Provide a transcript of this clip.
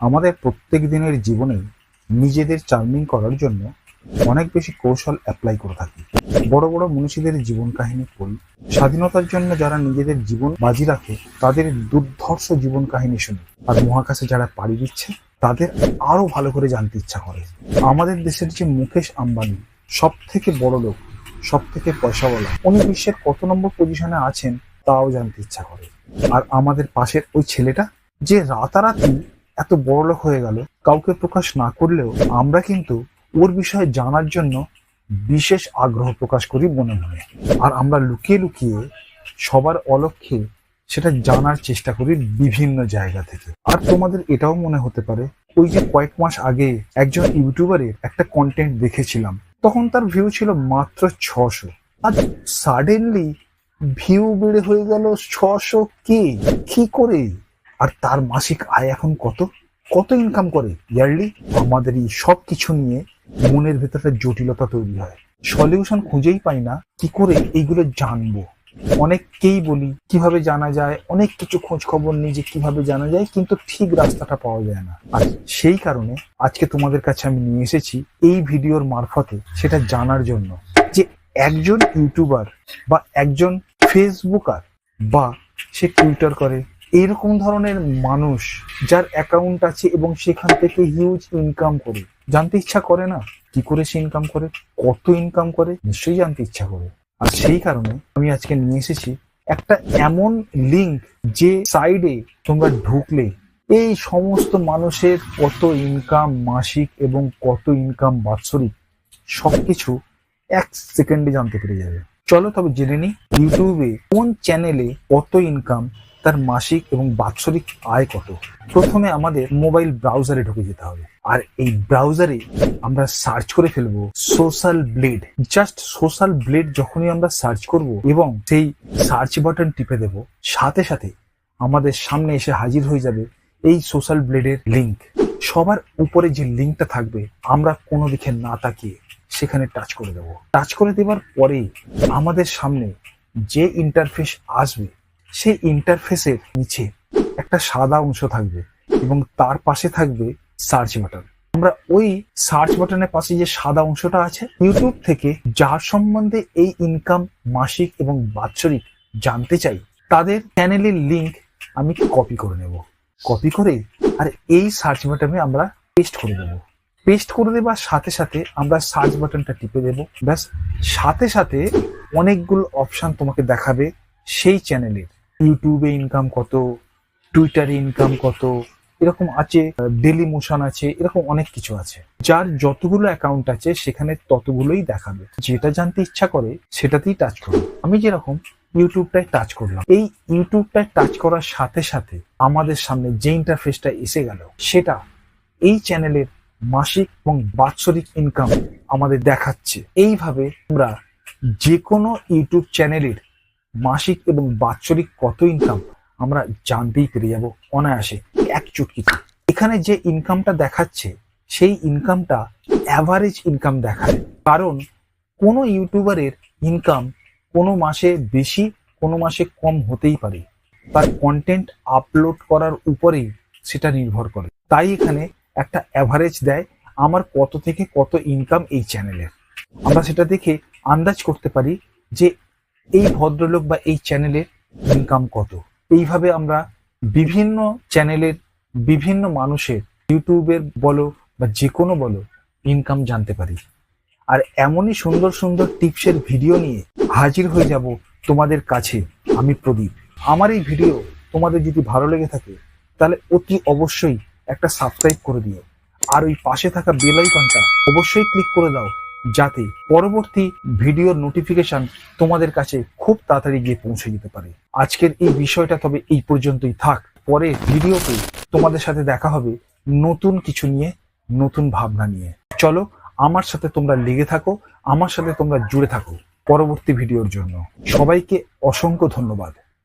আমাদের প্রত্যেক দিনের জীবনে নিজেদের চার্মিং করার জন্য অনেক বেশি কৌশল অ্যাপ্লাই করে থাকি। বড় বড় মনীষীদের জীবন কাহিনী পড়ি। স্বাধীনতার জন্য যারা নিজেদের জীবন বাজি রাখে, তাদের দুর্ধর্ষ জীবন কাহিনী শুনি। আর মহাকাশে যারা পাড়ি দিচ্ছে, তাদের আরও ভালো করে জানতে ইচ্ছা করে। আমাদের দেশের যে মুকেশ আম্বানি সব থেকে বড় লোক সব থেকে পয়সাওয়ালা, উনি বিশ্বের কত নম্বর পজিশনে আছেন, তাও জানতে ইচ্ছা করে। আর আমাদের পাশের ওই ছেলেটা, যে রাতারাতি এত বড়লোক হয়ে গেল, কাউকে প্রকাশ না করলেও আমরা কিন্তু ওর বিষয়ে জানার জন্য বিশেষ আগ্রহ প্রকাশ করি মনে মনে। আর আমরা লুকিয়ে লুকিয়ে সবার অলক্ষ্যে সেটা জানার চেষ্টা করি বিভিন্ন জায়গা থেকে। আর তোমাদের এটাও মনে হতে পারে, ওই যে কয়েক মাস আগে একজন ইউটিউবারের একটা কন্টেন্ট দেখেছিলাম, তখন তার ভিউ ছিল মাত্র ছশো। আর সাডেনলি ভিউ বেড়ে হয়ে গেল ছশো কে? কি করে? আর তার মাসিক আয় এখন কত? কত ইনকাম করে ইয়ারলি আমাদের এই সব কিছু নিয়ে মনের ভেতরটা জটিলতা তৈরি হয়। সলিউশন খুঁজেই পাই না, কি করে এইগুলো জানব? অনেককেই বলি, কীভাবে জানা যায়? অনেক কিছু খোঁজ খবর নিই যে কীভাবে জানা যায়, কিন্তু ঠিক রাস্তাটা পাওয়া যায় না। আর সেই কারণে আজকে তোমাদের কাছে আমি নিয়ে এসেছি এই ভিডিওর মারফতে সেটা জানার জন্য যে একজন ইউটিউবার বা একজন ফেসবুকার বা সে টুইটার করে এইরকম ধরনের মানুষ যার অ্যাকাউন্ট আছে এবং সেখান থেকে হিউজ ইনকাম করে। জানতে ইচ্ছা করে না? কি করে সে ইনকাম করে? কত ইনকাম করে? নিশ্চয়ই জানতে ইচ্ছা করে। আর সেই কারণে আমি আজকে নিয়ে এসেছি একটা এমন লিংক যে সাইডে তোমরা ঢুকলে এই সমস্ত মানুষের কত ইনকাম মাসিক এবং কত ইনকাম বাৎসরিক, সবকিছু এক সেকেন্ডে জানতে পেরে যাবে। চলো তবে জেনে নিই, ইউটিউবে কোন চ্যানেলে কত ইনকাম তার মাসিক এবং বাৎসরিক আয় কত? প্রথমে আমাদের মোবাইল ব্রাউজারে ঢুকে যেতে হবে। আর এই ব্রাউজারে আমরা সার্চ করে ফেলব social blade just social blade যখনই আমরা সার্চ করব এবং সেই সার্চ বাটন টিপে দেব, সাথে সাথে আমাদের সামনে এসে হাজির হয়ে যাবে এই সোশ্যাল ব্লেডের লিংক সবার উপরে যে লিংকটা থাকবে, আমরা কোনো দিকে না তাকিয়ে সেখানে টাচ করে দেব। টাচ করে দেওয়ার পরেই আমাদের সামনে যে ইন্টারফেস আসবে, সেই ইন্টারফেসের নিচে একটা সাদা অংশ থাকবে এবং তার পাশে থাকবে সার্চ বাটন আমরা ওই সার্চ বাটনের পাশে যে সাদা অংশটা আছে ইউটিউব থেকে যার সম্বন্ধে এই ইনকাম মাসিক এবং বাৎসরিক জানতে চাই, তাদের চ্যানেলের লিংক আমি কপি করে নেব। কপি করে আর এই সার্চ বাটনে আমরা পেস্ট করে দেবো। পেস্ট করে দেবার সাথে সাথে আমরা সার্চ বাটনটা টিপে দেবো। ব্যাস, সাথে সাথে অনেকগুলো অপশান তোমাকে দেখাবে সেই চ্যানেলের ইউটিউবে ইনকাম কত টুইটারে ইনকাম কত, এরকম আছে ডেলি মোশন আছে, এরকম অনেক কিছু আছে। যার যতগুলো অ্যাকাউন্ট আছে, সেখানে ততগুলোই দেখাবে। যেটা জানতে ইচ্ছা করে, সেটাতেই টাচ করো আমি যেরকম ইউটিউবটায় টাচ করলাম। এই ইউটিউবটায় টাচ করার সাথে সাথে আমাদের সামনে যে ইন্টারফেসটা এসে গেল, সেটা এই চ্যানেলের মাসিক এবং বাৎসরিক ইনকাম আমাদের দেখাচ্ছে। এইভাবে আমরা যে কোনো ইউটিউব চ্যানেলের মাসিক এবং বাৎসরিক কত ইনকাম আমরা জানতেই পেরে যাব অনায়াসে এক চুটকিতে এখানে যে ইনকামটা দেখাচ্ছে, সেই ইনকামটা অ্যাভারেজ ইনকাম দেখায়। কারণ কোনো ইউটিউবারের ইনকাম কোনো মাসে বেশি, কোনো মাসে কম হতেই পারে। তার কন্টেন্ট আপলোড করার উপরেই সেটা নির্ভর করে। তাই এখানে একটা অ্যাভারেজ দেয় আমার কত থেকে কত ইনকাম এই চ্যানেলের আমরা সেটা দেখে আন্দাজ করতে পারি যে এই ভদ্রলোক বা এই চ্যানেলের ইনকাম কত। এইভাবে আমরা বিভিন্ন চ্যানেলের বিভিন্ন মানুষের ইউটিউবের বলো বা যে কোনো বলো ইনকাম জানতে পারি। আর এমনই সুন্দর সুন্দর টিপসের ভিডিও নিয়ে হাজির হয়ে যাব তোমাদের কাছে, আমি প্রদীপ। আমার এই ভিডিও তোমাদের যদি ভালো লেগে থাকে, তাহলে অতি অবশ্যই একটা সাবস্ক্রাইব করে দিও। আর ওই পাশে থাকা বেল আইকনটা অবশ্যই ক্লিক করে দাও, যাতে পরবর্তী ভিডিওর নোটিফিকেশন তোমাদের কাছে খুব তাড়াতাড়ি গিয়ে পৌঁছে যেতে পারে। আজকের এই বিষয়টা তবে এই পর্যন্তই থাক। পরে ভিডিওতে তোমাদের সাথে দেখা হবে নতুন কিছু নিয়ে, নতুন ভাবনা নিয়ে। চলো, আমার সাথে তোমরা লেগে থাকো, আমার সাথে তোমরা জুড়ে থাকো পরবর্তী ভিডিওর জন্য। সবাইকে অসংখ্য ধন্যবাদ।